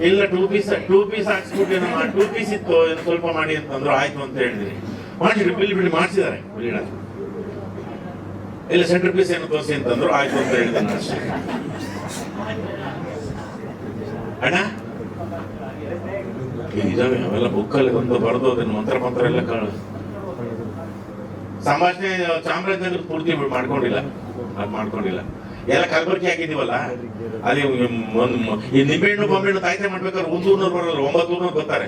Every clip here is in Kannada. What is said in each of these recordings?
ಇಲ್ಲ ಟೂ ಪೀಸ್ ಟೂ ಪೀಸ್ ಹಾಕ್ಸ್ಬಿಟ್ಟು ಟೂ ಪೀಸ್ ಇತ್ತು ಸ್ವಲ್ಪ ಮಾಡಿ ಅಂತಂದ್ರು ಆಯ್ತು ಅಂತ ಹೇಳಿದ್ರಿ ಮಾಡಿದ್ರು ಬಿಲ್ ಬಿಲ್ ಮಾಡಿಸಿದ್ದಾರೆ ಇಲ್ಲ ಸೆಂಟರ್ ಪೀಸ್ ಏನು ತೋರಿಸಿ ಅಂತಂದ್ರು ಆಯ್ತು ಅಂತ ಹೇಳಿದೆ ಅಷ್ಟೇ. ಅಣ್ಣ? ಅವೆಲ್ಲ ಬುಕ್ಕಲ್ಲಿ ಒಂದು ಬರೆದು ಅದನ್ನ ಮಂತ್ರ ಮಂತ್ರ ಎಲ್ಲ ಕಾಳು ಸಂಭಾಷಣೆ, ಚಾಮರಾಜನಗರ ಪೂರ್ತಿ ಮಾಡ್ಕೊಂಡಿಲ್ಲ. ಅದು ಮಾಡ್ಕೊಂಡಿಲ್ಲ. ಎಲ್ಲ ಕಲಬುರಗಿ ಹಾಕಿದೀವಲ್ಲ ಅದೇ ಒಂದು ಈ ನಿಂಬೆಹಣ್ಣು ಬೊಂಬೆಹಣ್ಣು ತಾಯ್ತೆ ಮಾಡ್ಬೇಕಾದ್ರೆ ಒಂದು ಊರ್ನವ್ರು ಬರಲ್ಲ ಒಂಬತ್ತು ನೂರು ಬರ್ತಾರೆ.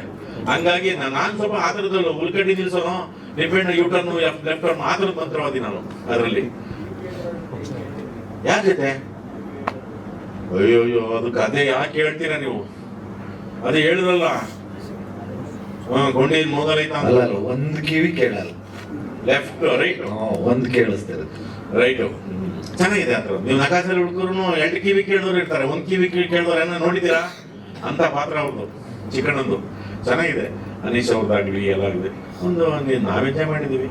ಹಂಗಾಗಿ ನಾನು ಸ್ವಲ್ಪ ಆ ಉಳ್ಕಂಡಿ ನಿಲ್ಸೋನು ನಿಂಬೆಹಣ್ಣು ಯೂಟರ್ನು ಲೆಫ್ಟ್ ಟರ್ನ್ ಆತರ ಮಂತ್ರವಾದಿ ನಾನು ಅದರಲ್ಲಿ. ಯಾರ ಜೊತೆ? ಅಯ್ಯೋ ಅಯ್ಯೋ ಅದು ಕತೆ ಯಾಕೆ ಹೇಳ್ತೀರಾ ನೀವು? ಅದೇ ಹೇಳಿದ್ರಲ್ಲ. ಗೊಂಡಿ ಮೊದಲೈತ ಅಲ್ಲ ಅಲ್ಲ ಒಂದ್ ಕಿವಿ ಕೇಳಲ್ಲ. ಲೆಫ್ಟ್ ರೈಟ್ ಒಂದ್ ಕೇಳಿಸ್ತಿರುತ್ತೆ ರೈಟ್ ಚೆನ್ನಾಗಿದೆ ಥರ ನೀವು ನಕಾಸಲ್ಲಿ ಹುಡುಗರು ಎರಡು ಕಿವಿ ಕೇಳಿದವ್ರು ಇರ್ತಾರೆ. ಒಂದು ಕಿವಿ ಕಿವಿ ಕೇಳಿದವ್ರು ಏನೋ ನೋಡಿದ್ದೀರಾ? ಅಂತ ಪಾತ್ರ ಅವ್ರದ್ದು ಚಿಕ್ಕಣ್ಣಂದು. ಚೆನ್ನಾಗಿದೆ. ಅನೀಶ್ ಅವ್ರದ್ದಾಗಲಿ ಎಲ್ಲ ಆಗಿದೆ. ಒಂದು ನಾವು ನಾವ್ ಎಂಜಾಯ್ ಮಾಡಿದ್ದೀವಿ.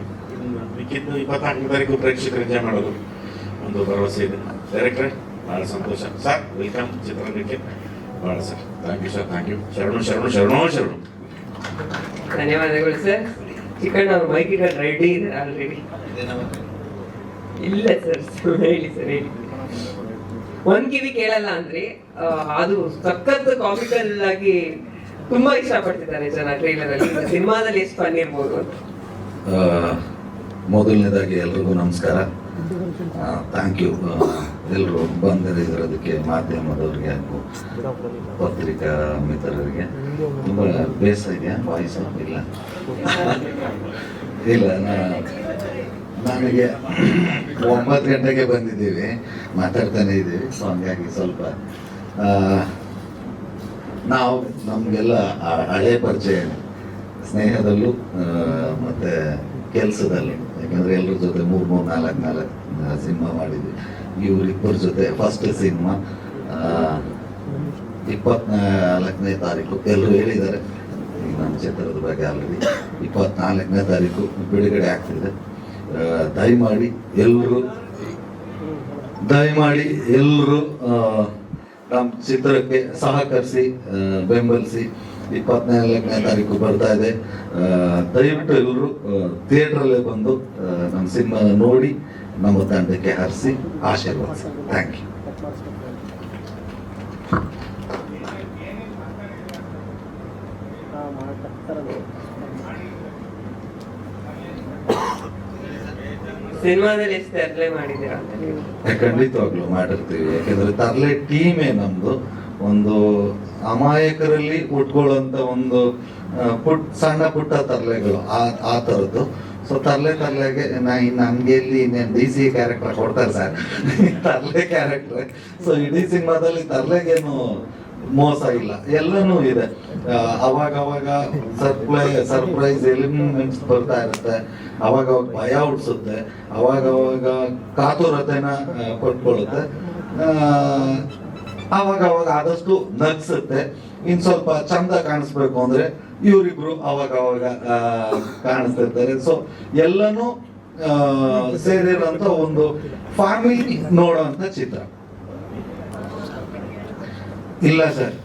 ಮಿಕ್ಕಿದ್ದು ಇಪ್ಪತ್ನಾಲ್ಕನೇ ತಾರೀಕು ಪ್ರೇಕ್ಷಕರು ಎಂಜಾಯ್ ಮಾಡೋದು. ಒಂದು ಭರವಸೆ ಇದೆ. ಡೈರೆಕ್ಟ್ರೆ ಭಾಳ ಸಂತೋಷ. ಸರ್ ವೆಲ್ಕಮ್ ಚಿತ್ರರಂಗಕ್ಕೆ ಭಾಳ sir. Thank you sir thank you ಶರಣು ಶರಣು ಶರಣೋ ಶರಣು. ಧನ್ಯವಾದಗಳು ಸರ್ ಚಿಕನ್ ಅವ್ರ ಮೈಕಿಗೆ ರೆಡಿ ಇದೆ ಆಲ್ರೆಡಿ ಇಲ್ಲ ಸರ್ ಹೇಳಿ ಸರ್ ಹೇಳಿ. ಒಂದ್ ಕಿವಿ ಕೇಳಲ್ಲ ಅಂದ್ರೆ ಅದು ಸಖತ್ ಕಾಮಿಕಲ್ ಆಗಿ ತುಂಬಾ ಇಷ್ಟಪಡ್ತಿದ್ದಾರೆ ಜನ ಟ್ರೈಲರ್ ಅಲ್ಲಿ. ಸಿನಿಮಾದಲ್ಲಿ ಎಷ್ಟು ಫನ್ ಇರ್ಬೋದು? ಮೊದಲನೇದಾಗಿ ಎಲ್ರಿಗೂ ನಮಸ್ಕಾರ. ಥ್ಯಾಂಕ್ ಯು ಎಲ್ಲರೂ ಬಂದಿರೋದಕ್ಕೆ ಮಾಧ್ಯಮದವ್ರಿಗೆ ಹಾಗೂ ಪತ್ರಿಕಾ ಮಿತ್ರರಿಗೆ. ತುಂಬ ಬೇಸ ಇದೆಯಾ ವಾಯ್ಸ್ ಇಲ್ಲ. ಇಲ್ಲ ನಾ- ನನಗೆ ಒಂಬತ್ತು ಗಂಟೆಗೆ ಬಂದಿದ್ದೀವಿ, ಮಾತಾಡ್ತಾನೆ ಇದ್ದೀವಿ ಸೊ ಹಂಗಾಗಿ ಸ್ವಲ್ಪ ನಾವು ನಮಗೆಲ್ಲ ಹಳೆ ಪರಿಚಯ ಸ್ನೇಹದಲ್ಲೂ ಮತ್ತು ಕೆಲಸದಲ್ಲೂ, ಯಾಕಂದ್ರೆ ಎಲ್ಲರ ಜೊತೆ ಮೂರು ಮೂರು, ನಾಲ್ಕು ನಾಲ್ಕು ಸಿನಿಮಾ ಮಾಡಿದ್ವಿ. ಇವರಿಬ್ಬರ ಜೊತೆ ಫಸ್ಟ್ ಸಿನಿಮಾ ಇಪ್ಪತ್ನಾಲ್ಕನೇ ತಾರೀಕು ಎಲ್ಲರೂ ಹೇಳಿದ್ದಾರೆ ಈಗ ನಮ್ಮ ಚಿತ್ರದ ಬಗ್ಗೆ ಆಲ್ರೆಡಿ ಇಪ್ಪತ್ನಾಲ್ಕನೇ ತಾರೀಕು ಬಿಡುಗಡೆ ಆಗ್ತಿದೆ. ದಯಮಾಡಿ ಎಲ್ಲರೂ ದಯಮಾಡಿ ಎಲ್ಲರೂ ನಮ್ಮ ಚಿತ್ರಕ್ಕೆ ಸಹಕರಿಸಿ ಬೆಂಬಲಿಸಿ ಇಪ್ಪತ್ನಾಲ್ಕನೇ ತಾರೀಕು ಬರ್ತಾ ಇದೆ. ದಯವಿಟ್ಟು ಎಲ್ಲರೂ ಥಿಯೇಟ್ರಲ್ಲೇ ಬಂದು ನಮ್ಮ ಸಿನಿಮಾ ನೋಡಿ, ನಮ್ಮ ತಂಡಕ್ಕೆ ಹರಿಸಿ ಆಶೀರ್ವಾದ. ಥ್ಯಾಂಕ್ ಯು ಸಿನಿಮಾದಲ್ಲಿ ಅಪ್ಲೈ ಮಾಡಿದ್ದೀರಾ ಖಂಡಿತವಾಗ್ಲೂ ಮಾಡಿರ್ತೀವಿ. ಯಾಕಂದ್ರೆ ತರ್ಲೆ ಟೀಮೇ ನಮ್ದು. ಒಂದು ಅಮಾಯಕರಲ್ಲಿ ಉಟ್ಕೊಳ್ಳುವಂತ ಒಂದು ಪುಟ್, ಸಣ್ಣ ಪುಟ್ಟ ತರ್ಲೆಗಳು ಆ ಆ ಥರದ್ದು ಸೊ ತರ್ಲೆ ತರ್ಲೆಗೆ ನಾ ನನ್ಗೆ ಇಲ್ಲಿ ಇನ್ನೇನು ಡಿ ಸಿ ಕ್ಯಾರೆಕ್ಟರ್ ಕೊಡ್ತಾರೆ ಸರ್. ತರ್ಲೆ ಕ್ಯಾರೆಕ್ಟ್ರೆ ಸೊ ಇಡೀ ಸಿನಿಮಾದಲ್ಲಿ ತರ್ಲೆಗೇನು ಮೋಸ ಇಲ್ಲ. ಎಲ್ಲನೂ ಇದೆ. ಅವಾಗ ಅವಾಗ ಸರ್ಪ್ರೈ ಸರ್ಪ್ರೈಸ್ ಎಲಿಮೆಂಟ್ಸ್ ಬರ್ತಾ ಇರುತ್ತೆ. ಅವಾಗ ಅವಾಗ ಭಯ ಹುಡ್ಸುತ್ತೆ ಅವಾಗ ಅವಾಗ ಕಾತುರತೆನ ಕೊಟ್ಕೊಳ್ಳುತ್ತೆ. ಅವಾಗ ಅವಾಗ ಆದಷ್ಟು ನಗ್ಸುತ್ತೆ. ಇನ್ ಸ್ವಲ್ಪ ಚಂದ ಕಾಣಿಸ್ಬೇಕು ಅಂದ್ರೆ ಇವರಿಬ್ರು ಅವಾಗ ಅವಾಗ ಕಾಣಿಸ್ತಿರ್ತಾರೆ. ಸೊ ಎಲ್ಲನೂ ಸೇರಿರುವಂತ ಒಂದು ಫ್ಯಾಮಿಲಿ ನೋಡುವಂತ ಚಿತ್ರ. ಇಲ್ಲ ಸರ್.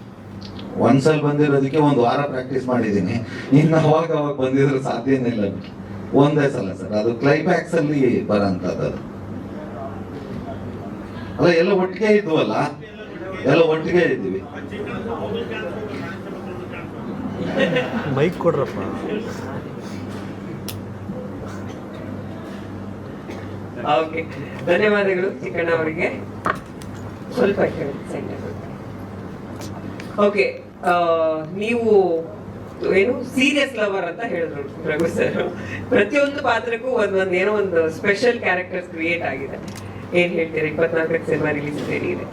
ಒಂದ್ಸಲ ಬಂದಿರೋದಕ್ಕೆ ಒಂದು ವಾರ ಪ್ರಾಕ್ಟೀಸ್ ಮಾಡಿದ್ದೀನಿ. ಇನ್ನು ಅವಾಗ ಅವಾಗ ಬಂದಿದ್ರೆ ಸಾಧ್ಯನೇ ಇಲ್ಲ ಒಂದೇ ಸಲ ಸರ್. ಅದು ಕ್ಲೈಮ್ಯಾಕ್ಸ್ ಅಲ್ಲಿ ಬರೋಂಥದ್ದು ಅದು. ಅಲ್ಲ ಎಲ್ಲ ಒಟ್ಟಿಗೆ ಇದ್ವಲ್ಲ? ಎಲ್ಲ ಒಟ್ಟಿಗೆ ಇದ್ದೀವಿ. ಮೈಕ್ ಕೊಡ್ರಪ್ಪ. ಓಕೆ ಧನ್ಯವಾದಗಳು ಚಿಕ್ಕಣ್ಣ ಅವರಿಗೆ. ಸ್ವಲ್ಪ ಓಕೆ ನೀವು ಏನು ಸೀರಿಯಸ್ ಲವರ್ ಅಂತ ಹೇಳಿದ್ರು ರಘು ಸರ್ ಪ್ರತಿಯೊಂದು ಪಾತ್ರಕ್ಕೂ ಒಂದೊಂದು ಏನೋ ಒಂದು ಸ್ಪೆಷಲ್ ಕ್ಯಾರೆಕ್ಟರ್ಸ್ ಕ್ರಿಯೇಟ್ ಆಗಿದೆ. ಏನ್ ಹೇಳ್ತೀರಾ? ಇಪ್ಪತ್ನಾಲ್ಕಕ್ಕೆ ಸಿನಿಮಾ ರಿಲೀಸ್ ಇದೆ.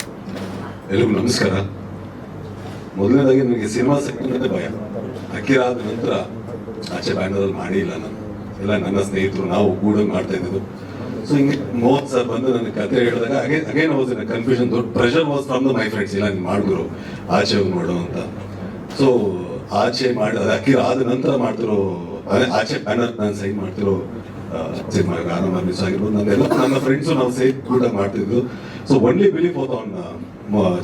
ಎಲ್ರಿಗೂ ನಮಸ್ಕಾರ. ಮೊದಲನೇದಾಗಿ ನನಗೆ ಸಿನಿಮಾ ಸಿಕ್ಕಿದ್ರೆ ಭಯ. ಅಕ್ಕಿರ ಆದ ನಂತರ ಆಚೆ ಬ್ಯಾನರಲ್ಲಿ ಮಾಡಿಲ್ಲ ನಾನು. ಎಲ್ಲ ನನ್ನ ಸ್ನೇಹಿತರು, ನಾವು ಕೂಡ ಮಾಡ್ತಾ ಇದ್ದಿದ್ದು. ಸೊ ಹಿಂಗೆ ಮೋಹನ್ ಸರ್ ಬಂದು ನನ್ನ ಕತೆ ಹೇಳಿದಾಗ again again was in confusion ದೊಡ್ಡ pressure was from the my friends ಇಲ್ಲ ನೀವು ಮಾಡಿದ್ರು ಆಚೆ ಹೋಗಿ ಮಾಡು ಅಂತ. ಸೊ ಆಚೆ ಮಾಡಿ ಅದಕ್ಕೆ ಆದ ನಂತರ ಮಾಡ್ತಿರೋ ಅದೇ ಆಚೆ ಬ್ಯಾನರ್ ನಾನು ಸೈನ್ ಮಾಡ್ತಿರೋ ಸಿನಿಮಾ ಗಾನ ಆಗಿರ್ಬೋದು. ನನ್ನೆಲ್ಲ ನನ್ನ ಫ್ರೆಂಡ್ಸು ನಾವು ಸೇಫ್ ಕೂಡ ಮಾಡ್ತಿದ್ದು. So only believe on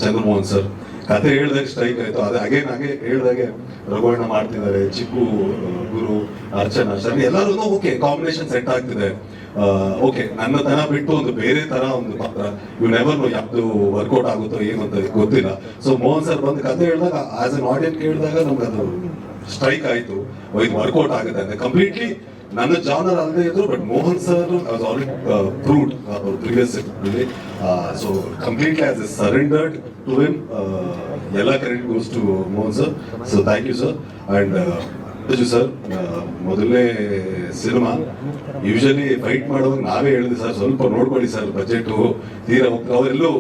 Chandramohan sir ಕತೆ ಹೇಳ್ದಾಗ ಸ್ಟ್ರೈಕ್ ಆಯ್ತು. ಅದೇ ಅಗೇನ್ ಹಾಗೆ ಹೇಳ್ದಾಗೆ ರಘುವಣ್ಣ ಮಾಡ್ತಿದ್ದಾರೆ ಚಿಕ್ಕು ಗುರು ಅರ್ಚನಾ ಸರ್ ಎಲ್ಲರೂ ಓಕೆ ಕಾಂಬಿನೇಷನ್ ಸೆಟ್ ಆಗ್ತಿದೆ. ಓಕೆ ನನ್ನ ತನ ಬಿಟ್ಟು ಒಂದು ಬೇರೆ ತರ ಒಂದು ಪಾತ್ರ. ಇವ್ ನೆವರ್ ನೋ ಯಾವ್ದು ವರ್ಕೌಟ್ ಆಗುತ್ತೋ ಏನು ಅಂತ ಗೊತ್ತಿಲ್ಲ. ಸೊ ಮೋಹನ್ ಸರ್ ಬಂದು ಕತೆ ಹೇಳಿದಾಗ ಆಸ್ ಅನ್ ಆಡಿಯನ್ಸ್ ಕೇಳಿದಾಗ ನಮ್ಗೆ ಅದು ಸ್ಟ್ರೈಕ್ ಆಯ್ತು. ಇದು ವರ್ಕೌಟ್ ಆಗುತ್ತೆ. ಅಂತ ಕಂಪ್ಲೀಟ್ಲಿ ನನ್ನ ಜಾನರ್ ಅಲ್ಲದೆ ಇದ್ರು but Mohan sir already proved previous so completely as a surrendered to him ಎಲ್ಲ credit goes to Mohan sir so thank you sir and sir ಮೊದಲನೇ ಸಿನಿಮಾ ಯೂಶಲಿ ಫೈಟ್ ಮಾಡುವಾಗ ನಾವೇ ಹೇಳಿದೆ ಸರ್, ಸ್ವಲ್ಪ ನೋಡ್ಕೊಳ್ಳಿ, ಸರ್ ಬಜೆಟ್ ತೀರಾ ಅವರೆಲ್ಲೂ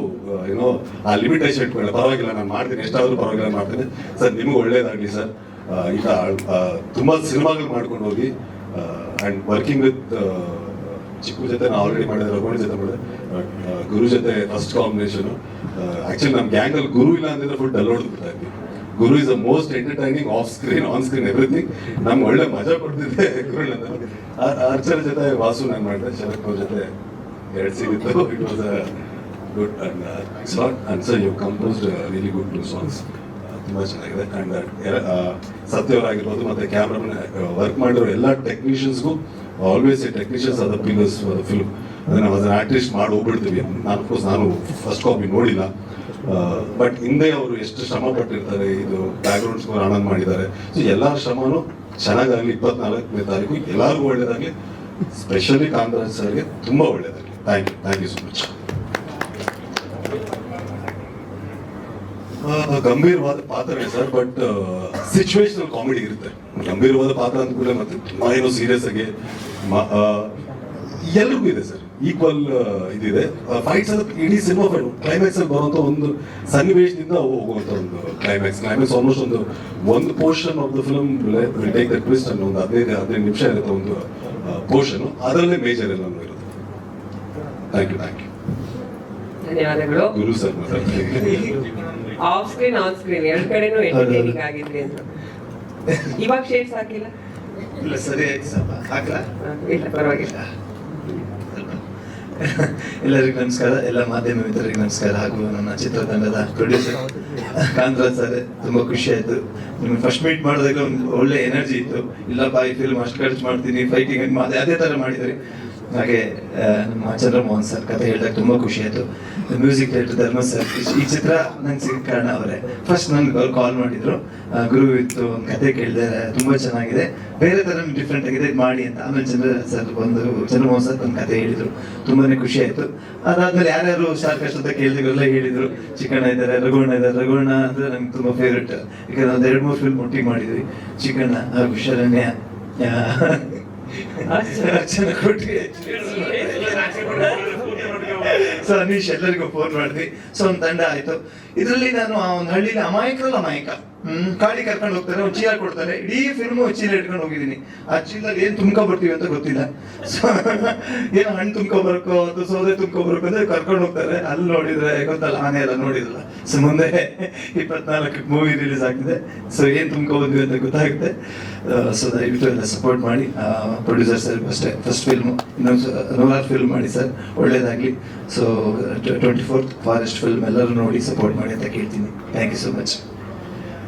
ಏನೋ ಆ ಲಿಮಿಟೇಷನ್ ಇಟ್ಕೊಳ್ಳಿ, ಪರವಾಗಿಲ್ಲ, ನಾನು ಮಾಡ್ತೀನಿ, ಎಷ್ಟಾದ್ರೂ ಪರವಾಗಿಲ್ಲ ಮಾಡ್ತೀನಿ. ಸರ್, ನಿಮ್ಗೆ ಒಳ್ಳೇದಾಗ್ಲಿ, ಸರ್. ಈಗ ತುಂಬಾ ಸಿನಿಮಾಗಳು ಮಾಡ್ಕೊಂಡು ಹೋಗಿ ಅಂಡ್ ವರ್ಕಿಂಗ್ ವಿತ್ ಚಿಕ್ಕು ಜೊತೆ ನಾವು ಆಲ್ರೆಡಿ ಮಾಡಿದೆ ರಘುವಣಿ ಜೊತೆ ಮಾಡಿದೆ ಗುರು ಜೊತೆ ಫಸ್ಟ್ ಕಾಂಬಿನೇಷನ್ ಆಕ್ಚುಲಿ ನಮ್ಮ ಗ್ಯಾಂಗ್ ಅಲ್ಲಿ ಗುರು ಇಲ್ಲ ಅಂದಿದ್ರೆ ಫುಲ್ ಡಲ್ ಹೊಡೆದ್ಬಿಡ್ತಾ ಇದ್ವಿ. Guru is a most entertaining off screen on screen everything ನಮ್ಗೆ ಒಳ್ಳೆ ಮಜಾ ಕೊಡ್ತಿದ್ದೆ ಗುರು ಅರ್ಚನ ಜೊತೆ ವಾಸು ನಾನು ಮಾಡಿದೆ ಶರತ್ ಜೊತೆ ಎರಡು ಸಿಗುತ್ತೆ it was a good and it's not and sir you composed really good two songs ತುಂಬಾ ಚೆನ್ನಾಗಿದೆ ಅಂಡ್ ಸತ್ಯವರಾಗಿರ್ಬೋದು ಮತ್ತೆ ಕ್ಯಾಮ್ರಾಮನ್ ವರ್ಕ್ ಮಾಡಿರೋ ಎಲ್ಲ ಟೆಕ್ನಿಷಿಯನ್ಸ್ಗೂ always technicians are the for the film ಅದನ್ನ ನಾವು ಆರ್ಟಿಸ್ಟ್ ಮಾಡಿ ಹೋಗ್ಬಿಡ್ತೀವಿ. ನಾನು ಕೋರ್ಸ್ ನಾನು ಫಸ್ಟ್ ಕಾಪಿ ನೋಡಿಲ್ಲ. ಬಟ್ ಹಿಂದೆ ಅವರು ಎಷ್ಟು ಶ್ರಮ ಪಟ್ಟಿರ್ತಾರೆ, ಇದು ಬ್ಯಾಕ್ಗ್ರೌಂಡ್ ಸ್ಕೋರ್ ಆನಂದ್ ಮಾಡಿದ್ದಾರೆ. ಸೊ ಎಲ್ಲ ಶ್ರಮನು ಚೆನ್ನಾಗಾಗಲಿ, ಇಪ್ಪತ್ನಾಲ್ಕನೇ ತಾರೀಕು ಎಲ್ಲರಿಗೂ ಒಳ್ಳೇದಾಗಲಿ. ಸ್ಪೆಷಲಿ ಕಾಂತರಾಜ್ ಸರ್ಗೆ ತುಂಬಾ ಒಳ್ಳೇದಾಗಲಿ. Thank you thank you so much ಗಂಭೀರವಾದ ಪಾತ್ರ ಸರ್ ಬಟ್ ಸಿಚುವೇಶನಲ್ ಕಾಮಿಡಿ ಇರುತ್ತೆ. ಗಂಭೀರವಾದ ಪಾತ್ರ ಅಂತ ಕೂಡ ಮತ್ತೆ ತುಂಬಾ ಏನೋ ಸೀರಿಯಸ್ ಆಗಿ ಎಲ್ರಿಗೂ ಇದೆ ಸರ್. ಈಕ್ವಲ್ ಇದಿದೆ. ಫೈಟ್ಸ್ ಅಂದ್ರೆ ಇಡೀ ಸಿನಿಮಾ ಫೈಟ್ ಕ್ಲೈಮ್ಯಾಕ್ಸ್ ಅಲ್ಲಿ ಬರುವಂತ ಒಂದು ಸನ್ನಿವೇಶದಿಂದ ಹೋಗುವಂತ ಒಂದು ಕ್ಲೈಮ್ಯಾಕ್ಸ್ ಕ್ಲೈಮ್ಯಾಕ್ಸ್ ಆಲ್ಮೋಸ್ಟ್ ಒಂದು ಒಂದು portion of the film take the twist ಅನ್ನೋ ಒಂದು ಹದಿನೈದು ಹದಿನೈದು ನಿಮಿಷ ಇರುತ್ತೆ ಒಂದು ಪೋರ್ಷನ್ ಅದರಲ್ಲೇ ಮೇಜರ್ ಎಲ್ಲ ಇರುತ್ತೆ. ಥ್ಯಾಂಕ್ ಯು ಥ್ಯಾಂಕ್ ಯು ಧನ್ಯವಾದಗಳು. ಗುರು ಸರ್ ಮಾತಾಡ್ತೀನಿ ಆಫ್ ಸ್ಕ್ರೀನ್ ಆನ್ ಸ್ಕ್ರೀನ್ ಎರಡ್ ಕಡೆನೂ ಎಂಟರ್ಟೈನಿಂಗ್ ಆಗಿದ್ರಿ ಅಂತ. ಇವಾಗ ಶೇಡ್ಸ್ ಹಾಕಿಲ್ಲ? ಇಲ್ಲ ಸರಿ ಆಯ್ತು ಸ್ವಲ್ಪ ಹಾಕ್ಲಾ? ಇಲ್ಲ ಪರವಾಗಿಲ್ಲ. ಎಲ್ಲರಿಗೂ ನಮಸ್ಕಾರ. ಎಲ್ಲ ಮಾಧ್ಯಮ ಮಿತ್ರರಿಗೆ ನಮಸ್ಕಾರ. ಹಾಗೂ ನನ್ನ ಚಿತ್ರತಂಡದ ಪ್ರೊಡ್ಯೂಸರ್ ಕಾಂತರಾಜ್ ಸರ್ ತುಂಬಾ ಖುಷಿ ಆಯ್ತು. ನಿಮ್ಗೆ ಫಸ್ಟ್ ಮೀಟ್ ಮಾಡಿದಾಗ ಒಂದು ಒಳ್ಳೆ ಎನರ್ಜಿ ಇತ್ತು. ಇಲ್ಲಪ್ಪ ಈ ಫಿಲ್ಮ್ ಅಷ್ಟು ಖರ್ಚು ಮಾಡ್ತೀನಿ ಫೈಟಿಂಗ್ ಅದೇ ಅದೇ ತರ ಮಾಡಿದ್ರಿ ಹಾಗೆ ನಮ್ಮ ಚಂದ್ರಮೋಹನ್ ಸರ್ ಕತೆ ಹೇಳಿದಾಗ ತುಂಬಾ ಖುಷಿ ಆಯ್ತು. ಮ್ಯೂಸಿಕ್ ಡೈರೆಕ್ಟರ್ ಧರ್ಮ ಸರ್, ಈ ಚಿತ್ರ ನಂಗೆ ಸಿಗ ಕಾರಣ ಅವರೇ. ಫಸ್ಟ್ ನನ್ಗೆ ಅವ್ರು ಕಾಲ್ ಮಾಡಿದ್ರು. ಗುರು ಇತ್ತು, ಒಂದು ಕತೆ ಕೇಳಿದೆ, ತುಂಬಾ ಚೆನ್ನಾಗಿದೆ. ಬೇರೆ ತರ ಡಿಫ್ರೆಂಟ್ ಆಗಿದೆ, ಮಾಡಿ ಅಂತ. ಆಮೇಲೆ ಚಂದ್ರ ಸರ್ ಬಂದು ಚಂದ್ರಮೋಹನ್ ಸರ್ ಒಂದು ಕತೆ ಹೇಳಿದ್ರು. ತುಂಬಾನೇ ಖುಷಿ ಆಯ್ತು. ಅದಾದ್ಮೇಲೆ ಯಾರ್ಯಾರು ಶಾರ್ ಅಂತ ಕೇಳಿದ್ರೆಲ್ಲ ಹೇಳಿದ್ರು. ಚಿಕ್ಕಣ್ಣ ಇದ್ದಾರೆ, ರಘುವಣ್ಣ ಇದ್ದಾರೆ. ರಘುವಣ್ಣ ಅಂದ್ರೆ ನಂಗೆ ತುಂಬಾ ಫೇವ್ರೆಟ್ ಯಾಕಂದ್ರೆ ಒಂದು ಎರಡು ಮೂರು ಫಿಲ್ಮ್ ಒಟ್ಟಿಗೆ ಮಾಡಿದ್ವಿ. ಚಿಕ್ಕಣ್ಣ ಹಾಗೂ ಶರಣ್ಯ ಅರ್ಚನಾ ಕೊಟ್ಟಿ ಸೊ ಅನೀಶ್ ಎಲ್ಲರಿಗೂ ಫೋನ್ ಮಾಡಿದ್ವಿ. ಸೊ ಒಂದು ತಂಡ ಆಯ್ತು. ಇದರಲ್ಲಿ ನಾನು ಆ ಒಂದು ಹಳ್ಳಿಲಿ ಅಮಾಯಕರಲ್ಲ ಅಮಾಯಕ ಹ್ಮ್ ಕಾಡಿ ಕರ್ಕೊಂಡು ಹೋಗ್ತಾರೆ ಒಂದು ಚೀಲ ಕೊಡ್ತಾರೆ. ಇಡೀ ಫಿಲ್ಮ್ ಚೀಲ ಇಟ್ಕೊಂಡು ಹೋಗಿದ್ದೀನಿ. ಆ ಚೀಲದಲ್ಲಿ ಏನ್ ತುಂಬ್ಕೊ ಬರ್ತೀವಿ ಅಂತ ಗೊತ್ತಿಲ್ಲ. ಸೊ ಏನು ಹಣ್ಣು ತುಂಬ್ಕೊ ಅಥವಾ ಸೌದೆ ತುಂಬ್ಕೊ ಅಂದ್ರೆ ಕರ್ಕೊಂಡು ಹೋಗ್ತಾರೆ. ಅಲ್ಲಿ ನೋಡಿದ್ರೆ, ಗೊತ್ತಲ್ಲ, ಆನೆ ಎಲ್ಲ ನೋಡಿದ್ರಲ್ಲ. ಸೊ ಮುಂದೆ ಇಪ್ಪತ್ನಾಲ್ಕು ಮೂವಿ ರಿಲೀಸ್ ಆಗ್ತಿದೆ. ಸೊ ಏನ್ ತುಂಬ್ಕೊ ಅಂತ ಗೊತ್ತಾಗುತ್ತೆ. ಸೊ ದಯವಿಟ್ಟು ಎಲ್ಲ ಸಪೋರ್ಟ್ ಮಾಡಿ. ಪ್ರೊಡ್ಯೂಸರ್ ಸರ್ ಅಷ್ಟೇ ಫಸ್ಟ್ ಫಿಲ್ಮ್ ಇನ್ನೊಂದು ನೂರಾರು ಫಿಲ್ಮ್ ಮಾಡಿ ಸರ್ ಒಳ್ಳೇದಾಗ್ಲಿ. So twenty fourth forest film ಎಲ್ಲರೂ ನೋಡಿ ಸಪೋರ್ಟ್ ಮಾಡಿ ಅಂತ ಕೇಳ್ತೀನಿ. Thank you so much